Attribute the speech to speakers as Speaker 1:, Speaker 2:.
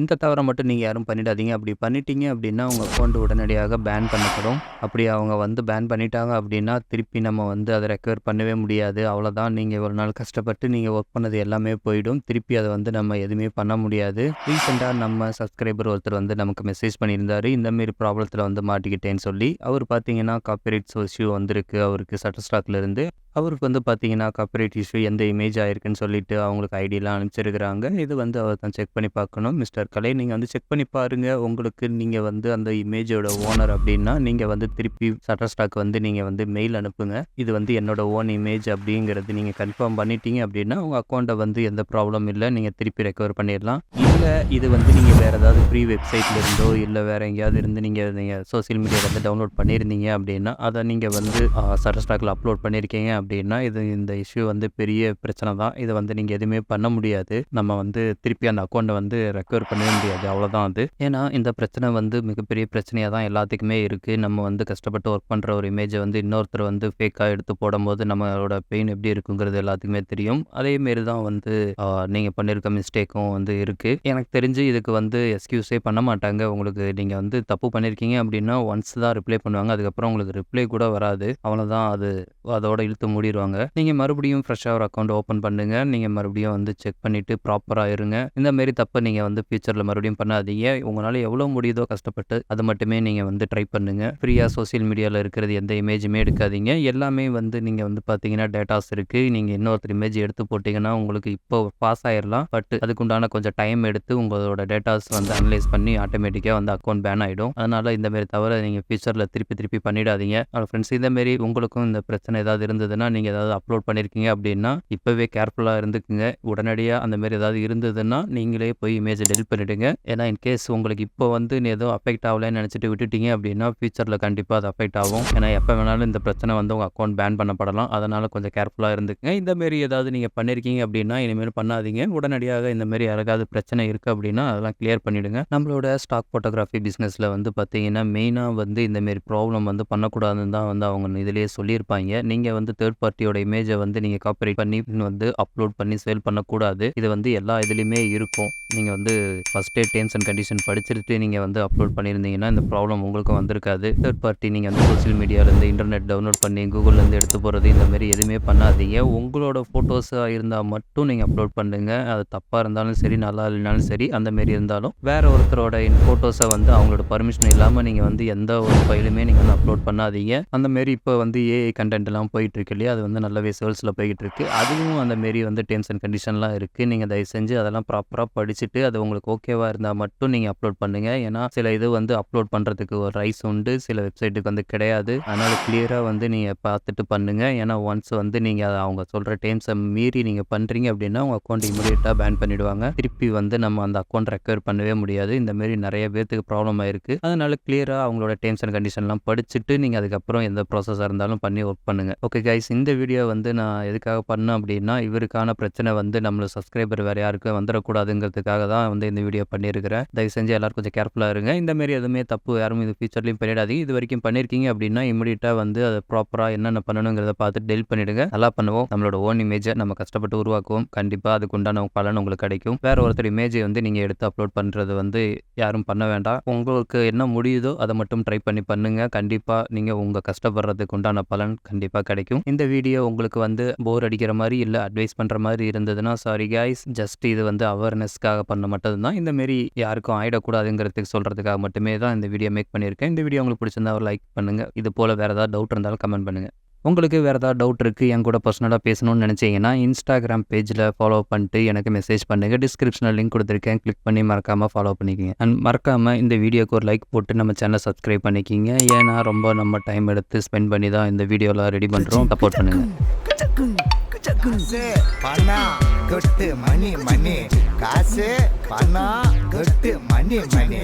Speaker 1: இந்த தவறை மட்டும் நீங்கள் யாரும் பண்ணிடாதீங்க. அப்படி பண்ணிட்டீங்க அப்படின்னா உங்கள் அக்கௌண்ட் உடனடியாக பேன் பண்ணப்படும். அப்படி அவங்க வந்து பேன் பண்ணிட்டாங்க அப்படின்னா திருப்பி நம்ம வந்து அதை ரெக்கவர் பண்ணவே முடியாது. அவ்வளோதான் நீங்கள் இவ்வளோ நாள் கஷ்டப்பட்டு நீங்கள் ஒர்க் பண்ணது எல்லாமே போயிடும். திருப்பி அதை வந்து நம்ம எதுவுமே பண்ண முடியாது. ரீசெண்டாக நம்ம சப்ஸ்கிரைபர் ஒருத்தர் வந்து நமக்கு மெசேஜ் பண்ணியிருந்தாரு. இந்தமாரி ப்ராப்ளத்தில் வந்து மாட்டிக்கிட்டேன்னு சொல்லி. அவர் பார்த்தீங்கன்னா காப்பிரைட்ஸ் இஷ்யூ வந்திருக்கு. அவருக்கு சட்டஸ்டாக்ல இருந்து அவருக்கு வந்து பார்த்தீங்கன்னா காப்பரேட் இஷ்யூ எந்த இமேஜ் ஆயிருக்குன்னு சொல்லிட்டு அவங்களுக்கு ஐடியெலாம் அனுப்பிச்சிருக்கிறாங்க. இது வந்து அவர் தான் செக் பண்ணி பார்க்கணும். மிஸ்டர் கலை நீங்கள் வந்து செக் பண்ணி பாருங்கள் உங்களுக்கு நீங்கள் வந்து அந்த இமேஜோட ஓனர் அப்படின்னா நீங்கள் வந்து திருப்பி சட்டஸ்டாக் வந்து நீங்கள் வந்து மெயில் அனுப்புங்க. இது வந்து என்னோட ஓன் இமேஜ் அப்படிங்கிறது நீங்கள் கன்ஃபார்ம் பண்ணிட்டீங்க அப்படின்னா உங்கள் அக்கௌண்ட்டை வந்து எந்த ப்ராப்ளம் இல்லை. நீங்கள் திருப்பி ரெக்கவர் பண்ணிடலாம். இல்லை இது வந்து நீங்கள் வேறு ஏதாவது ஃப்ரீ வெப்சைட்ல இருந்தோ இல்லை வேறு எங்கேயாவது இருந்து நீங்கள் நீங்கள் சோஷியல் மீடியாவில் வந்து டவுன்லோட் பண்ணியிருந்தீங்க அப்படின்னா அதை நீங்கள் வந்து சட்டஸ்டாக்கில் அப்லோட் பண்ணியிருக்கீங்க அப்படின்னா இது இந்த இஷ்யூ வந்து பெரிய பிரச்சனை தான். இதை வந்து நீங்கள் எதுவுமே பண்ண முடியாது. நம்ம வந்து திருப்பி அந்த அக்கௌண்ட்டை வந்து ரெக்கவர் பண்ணவே முடியாது. அவ்வளோதான் அது. ஏன்னா இந்த பிரச்சனை வந்து மிகப்பெரிய பிரச்சனையாக தான் எல்லாத்துக்குமே இருக்குது நம்ம வந்து கஷ்டப்பட்டு ஒர்க் பண்ணுற ஒரு இமேஜை வந்து இன்னொருத்தர் வந்து ஃபேக்காக எடுத்து போடும்போது நம்மளோட பெயின் எப்படி இருக்குங்கிறது எல்லாத்துக்குமே தெரியும். அதேமாரி தான் வந்து நீங்கள் பண்ணியிருக்க மிஸ்டேக்கும் வந்து இருக்குது எனக்கு தெரிஞ்சு இதுக்கு வந்து எக்ஸ்கியூஸே பண்ண மாட்டாங்க. உங்களுக்கு நீங்கள் வந்து தப்பு பண்ணியிருக்கீங்க அப்படின்னா ஒன்ஸ் தான் ரிப்ளை பண்ணுவாங்க. அதுக்கப்புறம் உங்களுக்கு ரிப்ளை கூட வராது. அவ்வளோதான் அது அதோட இழுத்து மூடிடுவாங்க நீங்கள் மறுபடியும் ஃப்ரெஷ்ஷாக ஒரு அக்கௌண்ட் ஓப்பன் பண்ணுங்க. நீங்கள் மறுபடியும் வந்து செக் பண்ணிவிட்டு ப்ராப்பராக இருங்க. இந்த மாரி தப்பை நீங்கள் வந்து ஃபியூச்சரில் மறுபடியும் பண்ணாதீங்க. உங்களால் எவ்வளோ முடியுதோ கஷ்டப்பட்டு அது மட்டுமே நீங்கள் வந்து ட்ரை பண்ணுங்க. ஃப்ரீயாக சோஷியல் மீடியாவில் இருக்கிறது எந்த இமேஜுமே எடுக்காதீங்க. எல்லாமே வந்து நீங்கள் வந்து பார்த்தீங்கன்னா டேட்டாஸ் இருக்குது நீங்கள் இன்னொருத்தர் இமேஜ் எடுத்து போட்டிங்கன்னா உங்களுக்கு இப்போ பாஸ் ஆயிடலாம் பட் அதுக்குண்டான கொஞ்சம் டைம் எடுத்து உங்களோட டேட்டாஸ் வந்து அனலைஸ் பண்ணி ஆட்டோமேட்டிக்காக வந்து அக்கௌண்ட் பேன் ஆகிடும் அதனால் இந்த மாதிரி தவிர நீங்கள் ஃபியூச்சரில் திருப்பி திருப்பி பண்ணிடாதீங்க. ஃப்ரெண்ட்ஸ் இந்த மாரி உங்களுக்கும் இந்த பிரச்சனை ஏதாவது இருந்ததுன்னா நீங்கள் ஏதாவது அப்லோட் பண்ணியிருக்கீங்க அப்படின்னா இப்போவே கேர்ஃபுல்லாக இருந்துக்குங்க. உடனடியாக அந்த மாதிரி ஏதாவது இருந்ததுன்னா நீங்களே போய் இமேஜை டெலிட் பண்ணிவிடுங்க ஏன்னா இன்கேஸ் உங்களுக்கு இப்போ வந்து நீ ஏதோ அஃபெக்ட் ஆகலன்னு நினச்சிட்டு விட்டுட்டீங்க அப்படின்னா ஃபியூச்சரில் கண்டிப்பாக அது அஃபெக்ட் ஆகும். ஏன்னா எப்போ வேணாலும் இந்த பிரச்சனை வந்து உங்கள் அக்கௌண்ட் பேன் பண்ணப்படலாம். அதனால் கொஞ்சம் கேர்ஃபுல்லாக இருந்துக்குங்க. இந்த மாரி ஏதாவது நீங்கள் பண்ணியிருக்கீங்க அப்படின்னா இனிமேல் பண்ணாதீங்க. உடனடியாக இந்த மாதிரி யாருக்காவது பிரச்சனை இருக்குது அப்படின்னா அதெல்லாம் கிளியர் பண்ணிவிடுங்க நம்மளோட ஸ்டாக் ஃபோட்டோகிராஃபி பிஸ்னஸில் வந்து பார்த்தீங்கன்னா மெயினாக வந்து இந்தமாரி ப்ராப்ளம் வந்து பண்ணக்கூடாதுன்னு தான் வந்து அவங்க இதிலேயே சொல்லியிருப்பாங்க. நீங்கள் வந்து தேர்ட் பார்ட்டியோட இமேஜை வந்து நீங்கள் காப்பரேட் பண்ணி வந்து அப்லோட் பண்ணி சேல் பண்ணக்கூடாது. இது வந்து எல்லா இதுலேயுமே இருக்கும். நீங்கள் வந்து ஃபஸ்ட்டே டேர்ம்ஸ் அண்ட் கண்டிஷன் படிச்சுட்டு நீங்கள் வந்து அப்லோட் பண்ணியிருந்தீங்கன்னா இந்த ப்ராப்ளம் உங்களுக்கும் வந்திருக்காது. தேர்ட் பார்ட்டி நீங்கள் வந்து சோஷியல் மீடியாவிலேருந்து இன்டர்நெட் டவுன்லோட் பண்ணி கூகுள்லேருந்து எடுத்து போகிறது இந்த மாதிரி எதுவுமே பண்ணாதீங்க. உங்களோட ஃபோட்டோஸாக இருந்தால் மட்டும் நீங்கள் அப்லோட் பண்ணுங்கள் அது தப்பாக இருந்தாலும் சரி நல்லா இல்லைனாலும் சரி அந்த மாரி இருந்தாலும் வேறு ஒருத்தரோட ஃபோட்டோஸை வந்து அவங்களோட பர்மிஷன் இல்லாமல் நீங்கள் வந்து எந்த ஒரு ஃபைலுமே நீங்கள் வந்து அப்லோட் பண்ணாதீங்க. அந்த மாரி இப்போ வந்து ஏஐ கண்டென்ட் எல்லாம் போயிட்டு இருக்கு இல்லையா? அது வந்து நல்லாவே சேல்ஸில் போய்கிட்டு இருக்கு அதுவும் அந்த மாரி வந்து டேர்ம்ஸ் அண்ட் கண்டிஷன்லாம் இருக்குது நீங்கள் தயவு செஞ்சு அதெல்லாம் ப்ராப்பராக படிச்சுட்டு அது உங்களுக்கு ஓகேவா இருந்தால் மட்டும் நீங்கள் அப்லோட் பண்ணுங்கள் ஏன்னா சில இது வந்து அப்லோட் பண்ணுறதுக்கு ஒரு ரைஸ் உண்டு. சில வெப்சைட்டுக்கு வந்து கிடையாது. அதனால் கிளியராக வந்து நீங்கள் பார்த்துட்டு பண்ணுங்கள் ஏன்னா ஒன்ஸ் வந்து நீங்கள் அவங்க சொல்கிற டேம்ஸை மீறி நீங்கள் பண்ணுறீங்க அப்படின்னா உங்கள் அக்கௌண்ட் இமீடியட்டாக பேன் பண்ணிவிடுவாங்க திருப்பி வந்து நம்ம அந்த அக்கௌண்ட் ரெக்கவர் பண்ணவே முடியாது. இந்த மாரி நிறைய பேர்த்துக்கு ப்ராப்ளம் ஆயிருக்கு. அதனால கிளியராக அவங்களோட டேர்ம்ஸ் அண்ட் கண்டிஷன்லாம் படிச்சுட்டு நீங்கள் அதுக்கப்புறம் எந்த ப்ராசஸாக இருந்தாலும் பண்ணி ஒர்க் பண்ணுங்கள் ஓகே கைஸ் இந்த வீடியோ வந்து நான் எதுக்காக பண்ணேன் அப்படின்னா இவருக்கான பிரச்சனை வந்து நம்மளோட சப்ஸ்கிரைபர் வேறு யாருக்கும் வந்துடக்கூடாதுங்கிறதுக்காக தான் வந்து இந்த வீடியோ பண்ணியிருக்கிறேன். தயவு செஞ்சு எல்லாரும் கொஞ்சம் கேர்ஃபுல்லாக இருங்க. இந்த மாதிரி எதுவுமே தப்பு யாரும் இது ஃபியூச்சர்லையும் பண்ணிடாதீங்க. இது வரைக்கும் பண்ணியிருக்கீங்க அப்படின்னா இமீடியட்டாக வந்து அதை ப்ராப்பராக என்னென்ன பண்ணணுங்கிறத பார்த்து டெலிட் பண்ணிடுங்க. நல்லா பண்ணுவோம். நம்மளோட ஓன் இமேஜை நம்ம கஷ்டப்பட்டு உருவாக்குவோம். கண்டிப்பாக அதுக்கு உண்டான பலன் உங்களுக்கு கிடைக்கும். வேற ஒருத்தர் இமேஜை வந்து நீங்கள் எடுத்து அப்லோட் பண்ணுறது வந்து யாரும் பண்ண வேண்டாம். உங்களுக்கு என்ன முடியுதோ அதை மட்டும் ட்ரை பண்ணி பண்ணுங்க. கண்டிப்பாக நீங்கள் உங்கள் கஷ்டப்படுறதுக்கு உண்டான பலன் கண்டிப்பாக கிடைக்கும். இந்த வீடியோ உங்களுக்கு வந்து போர் அடிக்கிற மாதிரி இல்லை அட்வைஸ் பண்ணுற மாதிரி இருந்ததுன்னா சாரி கைஸ் ஜஸ்ட் இது வந்து அவேர்னஸ்க்காக பண்ண மட்டும் தான் யாருக்கும் ஆயிடக்கூடாதுங்கிறதுக்கு சொல்கிறதுக்காக மட்டுமே தான் இந்த வீடியோ மேக் பண்ணியிருக்கேன். இந்த வீடியோ உங்களுக்கு பிடிச்சிருந்தா ஒரு லைக் பண்ணுங்கள் இது போல் வேறு ஏதாவது டவுட் இருந்தாலும் கமெண்ட் பண்ணுங்கள் உங்களுக்கு வேறு ஏதாவது டவுட் இருக்குது என் கூட பர்சனலாக பேசணும்னு நினச்சிங்கன்னா இன்ஸ்டாகிராம் பேஜில் ஃபாலோ பண்ணிட்டு எனக்கு மெசேஜ் பண்ணுங்கள் டிஸ்கிரிப்ஷனில் லிங்க் கொடுத்துருக்கேன். கிளிக் பண்ணி மறக்காமல் ஃபாலோ பண்ணிக்கிங்க. அண்ட் மறக்காமல் இந்த வீடியோக்கு ஒரு லைக் போட்டு நம்ம சேனலை சப்ஸ்கிரைப் பண்ணிக்கிங்க. ஏன்னா ரொம்ப நம்ம டைம் எடுத்து ஸ்பெண்ட் பண்ணி தான் இந்த வீடியோலாம் ரெடி பண்ணுறோம் சப்போர்ட் பண்ணுங்கள்
Speaker 2: காசு பணம் கொட்டு மணி மணி. காசு பணம் கொட்டு மணி மணி.